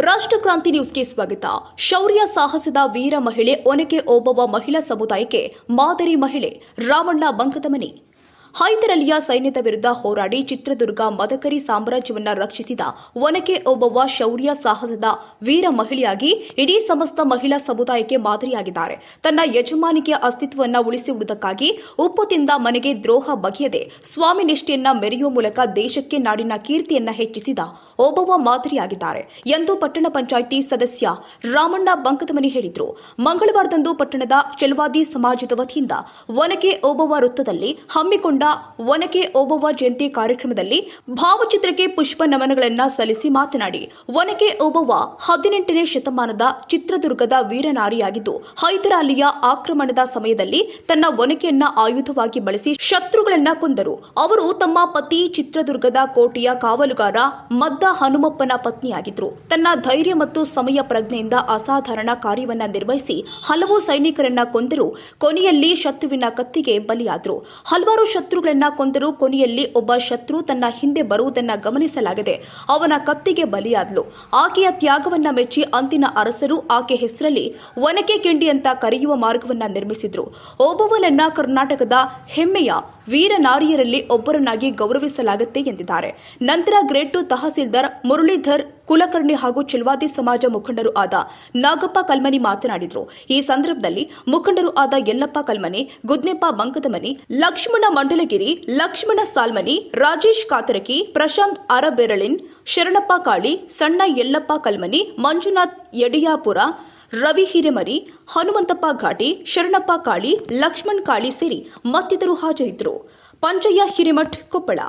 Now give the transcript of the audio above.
ರಾಷ್ಟ್ರಕ್ರಾಂತಿ ನ್ಯೂಸ್ಗೆ ಸ್ವಾಗತ. ಶೌರ್ಯ ಸಾಹಸದ ವೀರ ಮಹಿಳೆ ಒನಕೆ ಓಬವ್ವ ಮಹಿಳಾ ಸಮುದಾಯಕ್ಕೆ ಮಾದರಿ ಮಹಿಳೆ ರಾಮಣ್ಣ ಬಂಕದಮನಿ ಹೈದರಲಿಯ ಸೈನ್ಯದ ವಿರುದ್ಧ ಹೋರಾಡಿ ಚಿತ್ರದುರ್ಗ ಮದಕರಿ ಸಾಮ್ರಾಜ್ಯವನ್ನ ರಕ್ಷಿಸಿದ ಒನಕೆ ಒಬ್ಬವ ಶೌರ್ಯ ಸಾಹಸದ ವೀರ ಮಹಿಳೆಯಾಗಿ ಇಡೀ ಸಮಸ್ತ ಮಹಿಳಾ ಸಮುದಾಯಕ್ಕೆ ಮಾದರಿಯಾಗಿದ್ದಾರೆ. ತನ್ನ ಯಜಮಾನಿಕೆಯ ಅಸ್ತಿತ್ವವನ್ನು ಉಳಿಸುವುದಕ್ಕಾಗಿ ಉಪ್ಪು ತಿಂದ ಮನೆಗೆ ದ್ರೋಹ ಬಗೆಯದೆ ಸ್ವಾಮಿ ನಿಷ್ಠೆಯನ್ನ ಮೆರೆಯುವ ಮೂಲಕ ದೇಶಕ್ಕೆ ನಾಡಿನ ಕೀರ್ತಿಯನ್ನ ಹೆಚ್ಚಿಸಿದ ಒಬ್ಬವ ಮಾದರಿಯಾಗಿದ್ದಾರೆ ಎಂದು ಪಟ್ಟಣ ಪಂಚಾಯಿತಿ ಸದಸ್ಯ ರಾಮಣ್ಣ ಬಂಕದಮನಿ ಹೇಳಿದರು. ಮಂಗಳವಾರದಂದು ಪಟ್ಟಣದ ಚೆಲುವಾದಿ ಸಮಾಜದ ವತಿಯಿಂದ ಒನಕೆ ಓಬವ್ವ ವೃತ್ತದಲ್ಲಿ ಹಮ್ಮಿಕೊಂಡ ಒನಕೆ ಓಬವ್ವ ಜಯಂತಿ ಕಾರ್ಯಕ್ರಮದಲ್ಲಿ ಭಾವಚಿತ್ರಕ್ಕೆ ಪುಷ್ಪ ನಮನಗಳನ್ನು ಸಲ್ಲಿಸಿ ಮಾತನಾಡಿ, ಒನಕೆ ಓಬವ್ವ ಹದಿನೆಂಟನೇ ಶತಮಾನದ ಚಿತ್ರದುರ್ಗದ ವೀರನಾರಿಯಾಗಿದ್ದು, ಹೈದರಾಲಿಯ ಆಕ್ರಮಣದ ಸಮಯದಲ್ಲಿ ತನ್ನ ಒನಕೆಯನ್ನ ಆಯುಧವಾಗಿ ಬಳಸಿ ಶತ್ರುಗಳನ್ನ ಕೊಂದರು. ಅವರು ತಮ್ಮ ಪತಿ ಚಿತ್ರದುರ್ಗದ ಕೋಟೆಯ ಕಾವಲುಗಾರ ಮದ್ದ ಹನುಮಪ್ಪನ ಪತ್ನಿಯಾಗಿದ್ದರು ತನ್ನ ಧೈರ್ಯ ಮತ್ತು ಸಮಯ ಪ್ರಜ್ಞೆಯಿಂದ ಅಸಾಧಾರಣ ಕಾರ್ಯವನ್ನ ನಿರ್ವಹಿಸಿ ಹಲವು ಸೈನಿಕರನ್ನ ಕೊಂದರು. ಕೊನೆಯಲ್ಲಿ ಶತ್ರುವಿನ ಕತ್ತಿಗೆ ಬಲಿಯಾದರು. ಹಲವಾರು ಶತ್ರುಗಳನ್ನ ಕೊಂದರು ಕೊನೆಯಲ್ಲಿ ಒಬ್ಬ ಶತ್ರು ತನ್ನ ಹಿಂದೆ ಬರುವುದನ್ನ ಗಮನಿಸಲಾಗಿದೆ. ಅವನ ಕತ್ತಿಗೆ ಬಲಿಯಾದ್ಲು. ಆಕೆಯ ತ್ಯಾಗವನ್ನ ಮೆಚ್ಚಿ ಅಂದಿನ ಅರಸರು ಆಕೆ ಹೆಸರಲ್ಲಿ ಒನಕೆ ಕೆಂಡಿ ಅಂತ ಕರೆಯುವ ಮಾರ್ಗವನ್ನ ನಿರ್ಮಿಸಿದ್ರು. ಓಬವ್ವನನ್ನ ಕರ್ನಾಟಕದ ಹೆಮ್ಮೆಯ ವೀರ ನಾರಿಯರಲ್ಲಿ ಒಬ್ಬರನ್ನಾಗಿ ಗೌರವಿಸಲಾಗುತ್ತೆ ಎಂದಿದ್ದಾರೆ. ನಂತರ ಗ್ರೇಟು ತಹಸೀಲ್ದಾರ್ ಮುರಳೀಧರ್ ಕುಲಕರ್ಣಿ ಹಾಗೂ ಚಿಲ್ವಾದಿ ಸಮಾಜ ಮುಖಂಡರು ಆದ ನಾಗಪ್ಪ ಕಲ್ಮನಿ ಮಾತನಾಡಿದರು. ಈ ಸಂದರ್ಭದಲ್ಲಿ ಮುಖಂಡರು ಆದ ಯಲ್ಲಪ್ಪ ಕಲ್ಮನಿ, ಗುದ್ನೆಪ್ಪ ಬಂಕದಮನಿ ಲಕ್ಷ್ಮಣ ಮಂಡಲಗಿರಿ, ಲಕ್ಷ್ಮಣ ಸಾಲ್ಮನಿ, ರಾಜೇಶ್ ಕಾತರಕಿ, ಪ್ರಶಾಂತ್ ಅರಬೆರಳಿನ್, ಶರಣಪ್ಪ ಕಾಳಿ, ಸಣ್ಣ ಯಲ್ಲಪ್ಪ ಕಲ್ಮನಿ, ಮಂಜುನಾಥ್ ಯಡಿಯಾಪುರ, ರವಿ ಹಿರೇಮರಿ, ಹನುಮಂತಪ್ಪ ಘಾಟಿ, ಶರಣಪ್ಪ ಕಾಳಿ, ಲಕ್ಷ್ಮಣ್ ಕಾಳಿ ಸೇರಿ ಮತ್ತಿತರು ಹಾಜರಿದ್ದರು. ಪಂಚಯ್ಯ ಹಿರೇಮಠ್ ಕೊಪ್ಪಳ.